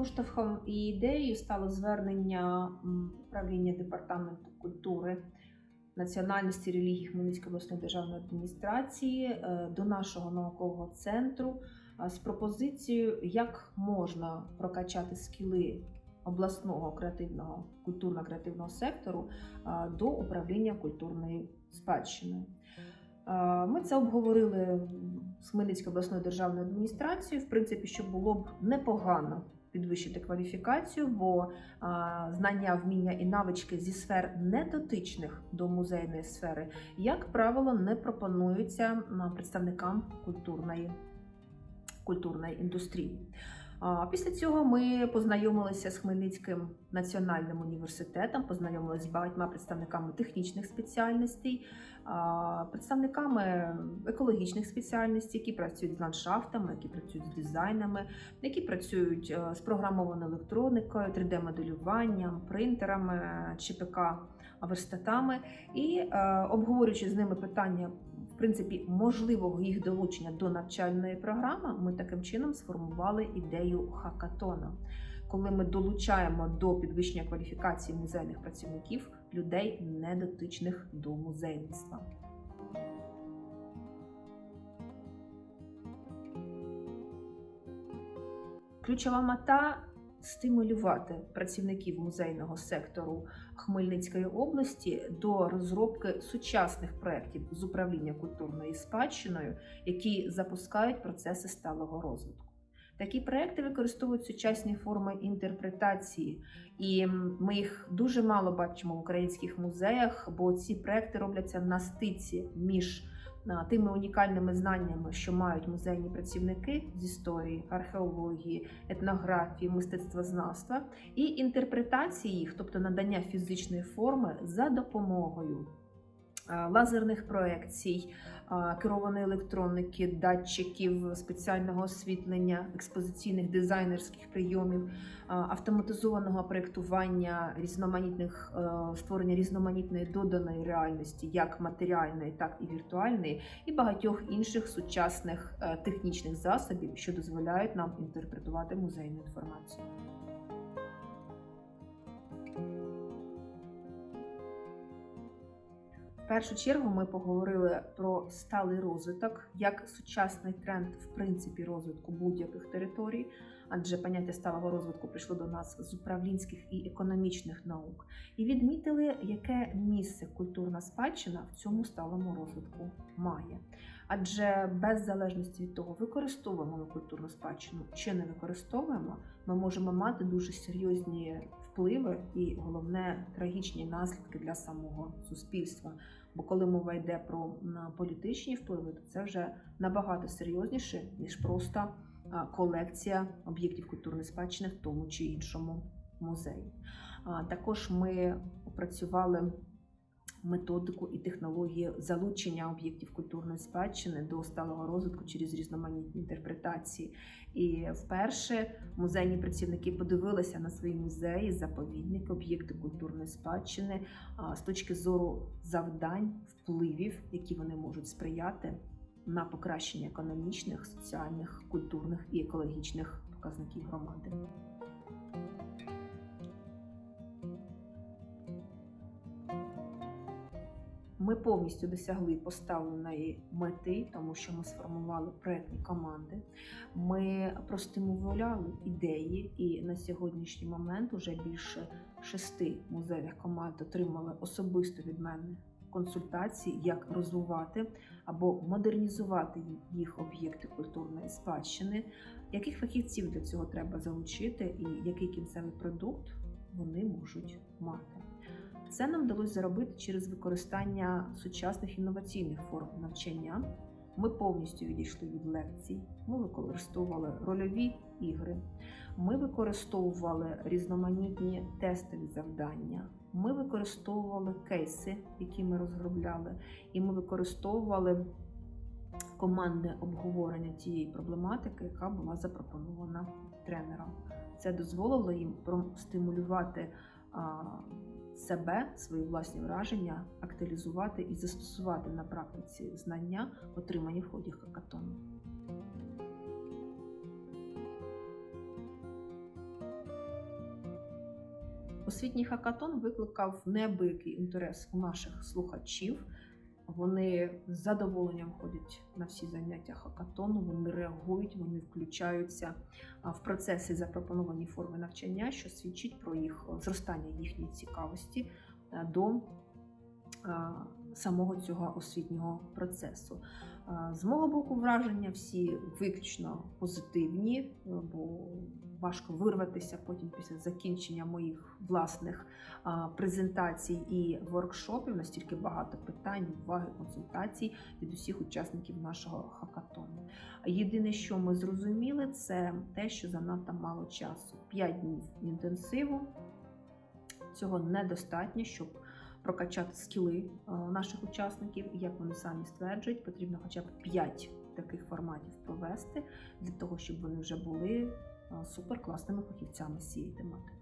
Поштовхом і ідеєю стало звернення управління департаменту культури, національності релігії Хмельницької обласної державної адміністрації е, до нашого наукового центру з пропозицією, як можна прокачати скіли обласного креативного культурно-креативного сектору до управління культурною спадщиною. Ми це обговорили з Хмельницькою обласною державною адміністрацією. В принципі, що було б непогано підвищити кваліфікацію, бо знання, вміння і навички зі сфер недотичних до музейної сфери, як правило, не пропонуються представникам культурної, культурної індустрії. Після цього ми познайомилися з Хмельницьким національним університетом, познайомилися з багатьма представниками технічних спеціальностей, представниками екологічних спеціальностей, які працюють з ландшафтами, які працюють з дизайнами, які працюють е, з програмованою електроникою, 3D-моделюванням, принтерами, ЧПК верстатами і е, обговорюючи з ними питання. Принципі, можливого їх долучення до навчальної програми, ми таким чином сформували ідею хакатона, коли ми долучаємо до підвищення кваліфікації музейних працівників людей, недотичних до музейництва. Ключова мета стимулювати працівників музейного сектору Хмельницької області до розробки сучасних проєктів з управління культурною спадщиною, які запускають процеси сталого розвитку. Такі проекти використовують сучасні форми інтерпретації, і ми їх дуже мало бачимо в українських музеях, бо ці проекти робляться на стиці між тими унікальними знаннями, що мають музейні працівники з історії, археології, етнографії, мистецтвознавства, і інтерпретації їх, тобто надання фізичної форми за допомогою лазерних проекцій, керованої електроніки, датчиків, спеціального освітлення, експозиційних дизайнерських прийомів, автоматизованого проєктування різноманітних е, створення різноманітної доданої реальності, як матеріальної, так і віртуальної, і багатьох інших сучасних е, технічних засобів, що дозволяють нам інтерпретувати музейну інформацію. Першу чергу ми поговорили про сталий розвиток як сучасний тренд в принципі розвитку будь-яких територій, адже поняття сталого розвитку прийшло до нас з управлінських і економічних наук, і відмітили, яке місце культурна спадщина в цьому сталому розвитку має. Адже без залежності від того, використовуємо ми культурну спадщину чи не використовуємо, ми можемо мати дуже серйозні впливи і головне трагічні наслідки для самого суспільства. Бо коли мова йде про політичні впливи, то це вже набагато серйозніше ніж просто колекція об'єктів культурної спадщини в тому чи іншому музеї. Також ми опрацювали методику і технології залучення об'єктів культурної спадщини до сталого розвитку через різноманітні інтерпретації. І вперше музейні працівники подивилися на свої музеї, заповідники, об'єкти культурної спадщини з точки зору завдань, впливів, які вони можуть сприяти на покращення економічних, соціальних, культурних і екологічних показників громади. Повністю досягли поставленої мети, тому що ми сформували проектні команди. Ми простимуляли ідеї, і на сьогоднішній момент уже більше шести музейних команд отримали особисто від мене консультації, як розвивати або модернізувати їх об'єкти культурної спадщини, яких фахівців для цього треба залучити, і який кінцевий продукт вони можуть мати. Це нам вдалося зробити через використання сучасних інноваційних форм навчання. Ми повністю відійшли від лекцій, ми використовували рольові ігри, ми використовували різноманітні тестові завдання, ми використовували кейси, які ми розробляли, і ми використовували командне обговорення тієї проблематики, яка була запропонована тренером. Це дозволило їм простимулювати а, себе, свої власні враження актуалізувати і застосувати на практиці знання, отримані в ході хакатону. Освітній хакатон викликав неабиякий інтерес у наших слухачів. Вони з задоволенням ходять на всі заняття хакатону, вони реагують, вони включаються в процеси запропоновані форми навчання, що свідчить про їх зростання їхньої цікавості е, до самого цього освітнього процесу. З мого боку, враження всі виключно позитивні, е, бо важко вирватися потім після закінчення моїх власних презентацій і воркшопів. Настільки багато питань, уваги, консультацій від усіх учасників нашого хакатону. Єдине, що ми зрозуміли, це те, що занадто мало часу. 5 днів інтенсиву. Цього недостатньо, щоб прокачати скіли наших учасників. Як вони самі стверджують, потрібно хоча б 5 таких форматів провести для того, щоб вони вже були е, суперкласними фахівцями з цієї тематики.